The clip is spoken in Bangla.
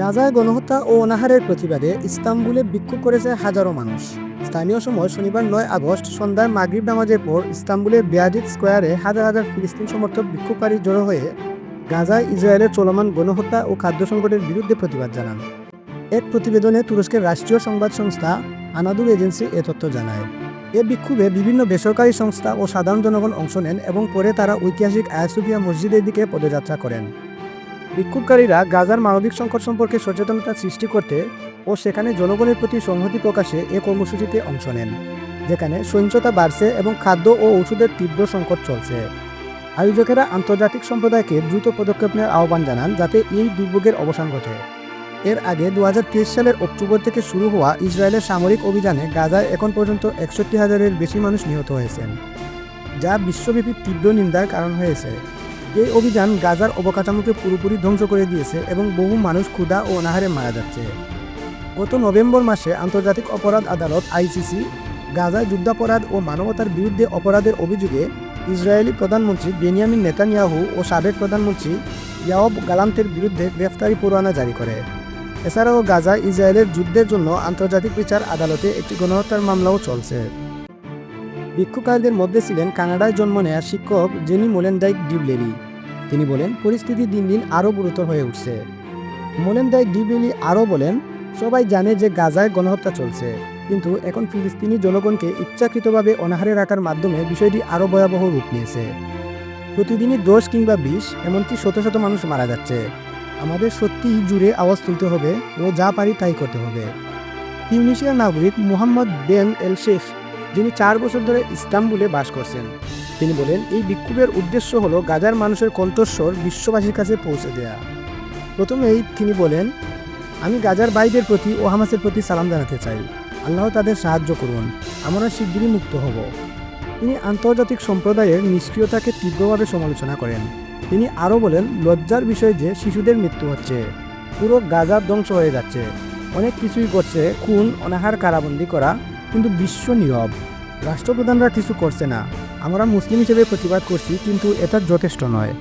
গাজায় গণহত্যা ও অনাহারের প্রতিবাদে ইস্তাম্বুলে বিক্ষোভ করেছে হাজারো মানুষ। স্থানীয় সময় শনিবার নয় আগস্ট সন্ধ্যায় মাগরিব নামাজের পর ইস্তাম্বুলের বেয়াজিদ স্কোয়ারে হাজার হাজার ফিলিস্তিন সমর্থক বিক্ষোভকারী জড়ো হয়ে গাজায় ইসরায়েলের চলমান গণহত্যা ও খাদ্য সংকটের বিরুদ্ধে প্রতিবাদ জানান। এক প্রতিবেদনে তুরস্কের রাষ্ট্রীয় সংবাদ সংস্থা আনাদুল এজেন্সি এ তথ্য জানায়। এ বিক্ষোভে বিভিন্ন বেসরকারি সংস্থা ও সাধারণ জনগণ অংশ নেন এবং পরে তারা ঐতিহাসিক আয়াসুফিয়া মসজিদের দিকে পদযাত্রা করেন। বিক্ষোভকারীরা গাজার মানবিক সংকট সম্পর্কে সচেতনতা সৃষ্টি করতে ও সেখানে জনগণের প্রতি সংহতি প্রকাশে এ কর্মসূচিতে অংশ নেন, যেখানে সহিংসতা বাড়ছে এবং খাদ্য ও ওষুধের তীব্র সংকট চলছে। আয়োজকেরা আন্তর্জাতিক সম্প্রদায়কে দ্রুত পদক্ষেপ নেওয়ার আহ্বান জানান যাতে এই দুর্ভোগের অবসান ঘটে। এর আগে দু হাজার তেইশ সালের অক্টোবর থেকে শুরু হওয়া ইসরায়েলের সামরিক অভিযানে গাজায় এখন পর্যন্ত একষট্টি হাজারের বেশি মানুষ নিহত হয়েছেন, যা বিশ্বব্যাপী তীব্র নিন্দার কারণ হয়েছে। এই অভিযান গাজার অবকাঠামোকে পুরোপুরি ধ্বংস করে দিয়েছে এবং বহু মানুষ ক্ষুধা ও অনাহারে মারা যাচ্ছে। গত নভেম্বর মাসে আন্তর্জাতিক অপরাধ আদালত, আইসিসি, গাজায় যুদ্ধাপরাধ ও মানবতার বিরুদ্ধে অপরাধের অভিযোগে ইসরায়েলি প্রধানমন্ত্রী বেনিয়ামিন নেতানিয়াহু ও সাবেক প্রধানমন্ত্রী ইয়াওব গালান্তের বিরুদ্ধে গ্রেফতারি পরোয়ানা জারি করে। এছাড়াও গাজা ইসরায়েলের যুদ্ধের জন্য আন্তর্জাতিক বিচার আদালতে একটি গণহত্যার মামলাও চলছে। বিক্ষোভকারীদের মধ্যে ছিলেন কানাডায় জন্ম নেয়া শিক্ষক জেনি মোলেনডাইক ডিবলেরি। তিনি বলেন, পরিস্থিতি দিন দিন আরও গুরুতর হয়ে উঠছে। মোলেনডাইক ডিবলেরি আরও বলেন, সবাই জানে যে গাজায় গণহত্যা চলছে, কিন্তু এখন ফিলিস্তিনি জনগণকে ইচ্ছাকৃতভাবে অনাহারে রাখার মাধ্যমে বিষয়টি আরও ভয়াবহ রূপ নিয়েছে। প্রতিদিনই দশ কিংবা বিশ, এমনকি শত শত মানুষ মারা যাচ্ছে। আমাদের সত্যিই জুড়ে আওয়াজ তুলতে হবে ও যা পারি তাই করতে হবে। তিউনিশিয়ার নাগরিক মোহাম্মদ বেন এল শেখ যিনি চার বছর ধরে ইস্তাম্বুলে বাস করছেন। তিনি বলেন, এই বিক্ষোভের উদ্দেশ্য হলো গাজার মানুষের কণ্ঠস্বর বিশ্ববাসীর কাছে পৌঁছে দেয়া। প্রথমেই তিনি বলেন, আমি গাজার বাইদের প্রতি ও হামাসের প্রতি সালাম জানাতে চাই। আল্লাহ তাদের সাহায্য করুন। আমরা শিগগিরই মুক্ত হব। তিনি আন্তর্জাতিক সম্প্রদায়ের নিষ্ক্রিয়তাকে তীব্রভাবে সমালোচনা করেন। তিনি আরও বলেন, লজ্জার বিষয় যে শিশুদের মৃত্যু হচ্ছে, পুরো গাজা ধ্বংস হয়ে যাচ্ছে। অনেক কিছুই করছে খুন, অনাহার, কারাবন্দি করা কিন্তু বিশ্ব নীরব। রাষ্ট্রপ্রধানরা কিছু করছে না। আমরা মুসলিম হিসেবে প্রতিবাদ করছি, কিন্তু এটা যথেষ্ট নয়।